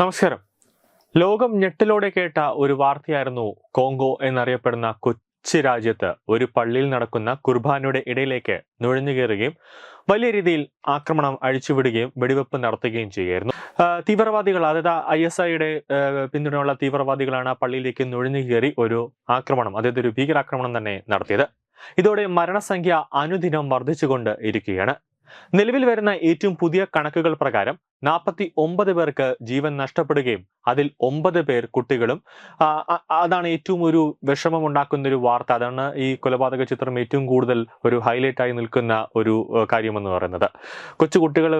നമസ്കാരം. ലോകം ഞെട്ടിലോടെ കേട്ട ഒരു വാർത്തയായിരുന്നു കോങ്കോ എന്നറിയപ്പെടുന്ന കൊച്ചു രാജ്യത്ത് ഒരു പള്ളിയിൽ നടക്കുന്ന കുർബാനയുടെ ഇടയിലേക്ക് നുഴഞ്ഞു കയറുകയും വലിയ രീതിയിൽ ആക്രമണം അഴിച്ചുവിടുകയും വെടിവെപ്പ് നടത്തുകയും ചെയ്യുകയായിരുന്നു. തീവ്രവാദികൾ അതായത് ഐ എസ് ഐയുടെ പിന്തുണയുള്ള തീവ്രവാദികളാണ് ആ പള്ളിയിലേക്ക് നുഴഞ്ഞു കയറി ഒരു ആക്രമണം അതായത് ഒരു ഭീകരാക്രമണം തന്നെ നടത്തിയത്. ഇതോടെ മരണസംഖ്യ അനുദിനം വർദ്ധിച്ചുകൊണ്ട് ഇരിക്കുകയാണ്. നിലവിൽ വരുന്ന ഏറ്റവും പുതിയ കണക്കുകൾ പ്രകാരം നാൽപ്പത്തി ഒമ്പത് പേർക്ക് ജീവൻ നഷ്ടപ്പെടുകയും അതിൽ ഒമ്പത് പേർ കുട്ടികളും. അതാണ് ഏറ്റവും ഒരു വിഷമം ഉണ്ടാക്കുന്ന ഒരു വാർത്ത. അതാണ് ഈ കൊലപാതക ചിത്രം ഏറ്റവും കൂടുതൽ ഒരു ഹൈലൈറ്റ് ആയി നിൽക്കുന്ന ഒരു കാര്യമെന്ന് പറയുന്നത്. കൊച്ചുകുട്ടികൾ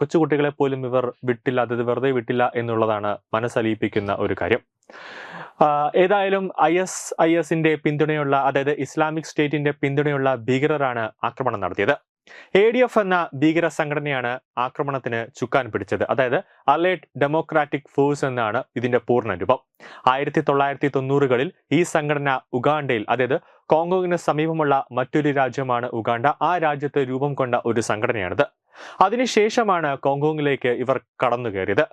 കൊച്ചുകുട്ടികളെ പോലും ഇവർ വിട്ടില്ല അതായത് വെറുതെ വിട്ടില്ല എന്നുള്ളതാണ് മനസ്സലിയിപ്പിക്കുന്ന ഒരു കാര്യം. ഏതായാലും ഐ എസ് ഐ എസിന്റെ പിന്തുണയുള്ള അതായത് ഇസ്ലാമിക് സ്റ്റേറ്റിന്റെ പിന്തുണയുള്ള ഭീകരരാണ് ആക്രമണം നടത്തിയത്. എ ഡി എഫ് എന്ന ഭീകര സംഘടനയാണ് ആക്രമണത്തിന് ചുക്കാൻ പിടിച്ചത്. അതായത് അലേർട്ട് ഡെമോക്രാറ്റിക് ഫോഴ്സ് എന്നാണ് ഇതിന്റെ പൂർണ രൂപം ആയിരത്തി തൊള്ളായിരത്തി തൊണ്ണൂറുകളിൽ ഈ സംഘടന ഉഗാണ്ടയിൽ അതായത് കോങ്കോവിന് സമീപമുള്ള മറ്റൊരു രാജ്യമാണ് ഉഗാണ്ട ആ രാജ്യത്ത് രൂപം കൊണ്ട ഒരു സംഘടനയാണിത്. അതിനുശേഷമാണ് കോങ്കോങ്ങിലേക്ക് ഇവർ കടന്നു കയറിയത്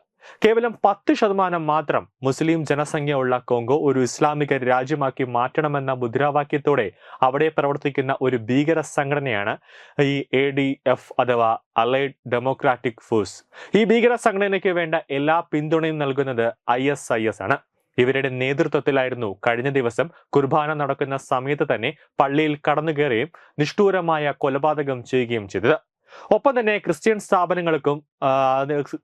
കേവലം പത്ത് ശതമാനം മാത്രം മുസ്ലിം ജനസംഖ്യ ഉള്ള കോങ്കോ ഒരു ഇസ്ലാമിക രാജ്യമാക്കി മാറ്റണമെന്ന മുദ്രാവാക്യത്തോടെ അവിടെ പ്രവർത്തിക്കുന്ന ഒരു ഭീകര സംഘടനയാണ് ഈ എ ഡി എഫ് അഥവാ അലൈഡ് ഡെമോക്രാറ്റിക് ഫോഴ്സ് ഈ ഭീകര സംഘടനയ്ക്ക് വേണ്ട എല്ലാ പിന്തുണയും നൽകുന്നത് ഐ എസ് ഐ എസ് ആണ്. ഇവരുടെ നേതൃത്വത്തിലായിരുന്നു കഴിഞ്ഞ ദിവസം കുർബാന നടക്കുന്ന സമയത്ത് തന്നെ പള്ളിയിൽ കടന്നു കയറുകയും നിഷ്ഠൂരമായ കൊലപാതകം ചെയ്യുകയും ചെയ്തത്. ഒപ്പം തന്നെ ക്രിസ്ത്യൻ സ്ഥാപനങ്ങൾക്കും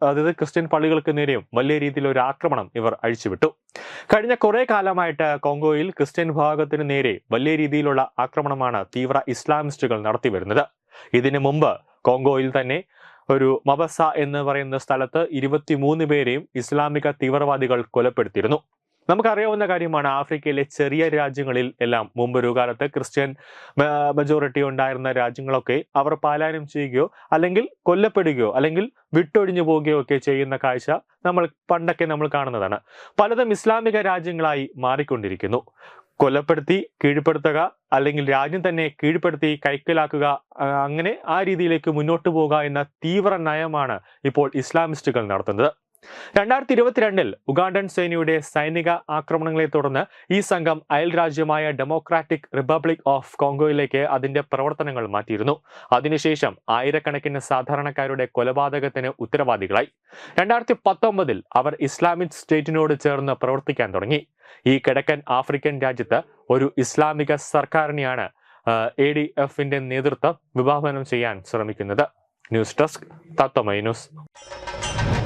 അതായത് ക്രിസ്ത്യൻ പള്ളികൾക്ക് നേരെയും വലിയ രീതിയിൽ ഒരു ആക്രമണം ഇവർ അഴിച്ചുവിട്ടു. കഴിഞ്ഞ കുറെ കാലമായിട്ട് കോങ്കോയിൽ ക്രിസ്ത്യൻ വിഭാഗത്തിന് നേരെ വലിയ രീതിയിലുള്ള ആക്രമണമാണ് തീവ്ര ഇസ്ലാമിസ്റ്റുകൾ നടത്തി വരുന്നത്. ഇതിനു മുമ്പ് കോങ്കോയിൽ തന്നെ ഒരു മബസ എന്ന് പറയുന്ന സ്ഥലത്ത് ഇരുപത്തിമൂന്ന് പേരെയും ഇസ്ലാമിക തീവ്രവാദികൾ കൊലപ്പെടുത്തിയിരുന്നു. നമുക്കറിയാവുന്ന കാര്യമാണ് ആഫ്രിക്കയിലെ ചെറിയ രാജ്യങ്ങളിൽ എല്ലാം മുമ്പ് ഒരു കാലത്ത് ക്രിസ്ത്യൻ മെജോറിറ്റി ഉണ്ടായിരുന്ന രാജ്യങ്ങളൊക്കെ അവർ പാലായനം ചെയ്യുകയോ അല്ലെങ്കിൽ കൊല്ലപ്പെടുകയോ അല്ലെങ്കിൽ വിട്ടൊഴിഞ്ഞു പോവുകയോ ഒക്കെ ചെയ്യുന്ന കാഴ്ച നമ്മൾ പണ്ടൊക്കെ നമ്മൾ കാണുന്നതാണ്. പലതും ഇസ്ലാമിക രാജ്യങ്ങളായി മാറിക്കൊണ്ടിരിക്കുന്നു. കൊലപ്പെടുത്തി കീഴ്പ്പെടുത്തുക അല്ലെങ്കിൽ രാജ്യം തന്നെ കീഴ്പ്പെടുത്തി കൈക്കലാക്കുക അങ്ങനെ ആ രീതിയിലേക്ക് മുന്നോട്ട് പോകുക എന്ന തീവ്ര നയമാണ് ഇപ്പോൾ ഇസ്ലാമിസ്റ്റുകൾ നടത്തുന്നത്. രണ്ടായിരത്തി ഇരുപത്തിരണ്ടിൽ ഉഗാണ്ടൻ സേനയുടെ സൈനിക ആക്രമണങ്ങളെ തുടർന്ന് ഈ സംഘം അയൽ രാജ്യമായ ഡെമോക്രാറ്റിക് റിപ്പബ്ലിക് ഓഫ് കോങ്കോയിലേക്ക് അതിന്റെ പ്രവർത്തനങ്ങൾ മാറ്റിയിരുന്നു. അതിനുശേഷം ആയിരക്കണക്കിന് സാധാരണക്കാരുടെ കൊലപാതകത്തിന് ഉത്തരവാദികളായി. രണ്ടായിരത്തി പത്തൊമ്പതിൽ അവർ ഇസ്ലാമിക് സ്റ്റേറ്റിനോട് ചേർന്ന് പ്രവർത്തിക്കാൻ തുടങ്ങി. ഈ കിഴക്കൻ ആഫ്രിക്കൻ രാജ്യത്ത് ഒരു ഇസ്ലാമിക സർക്കാരിനെയാണ് എ ഡി എഫിന്റെ നേതൃത്വം വിഭാവനം ചെയ്യാൻ ശ്രമിക്കുന്നത്. News desk Tatwamayi news.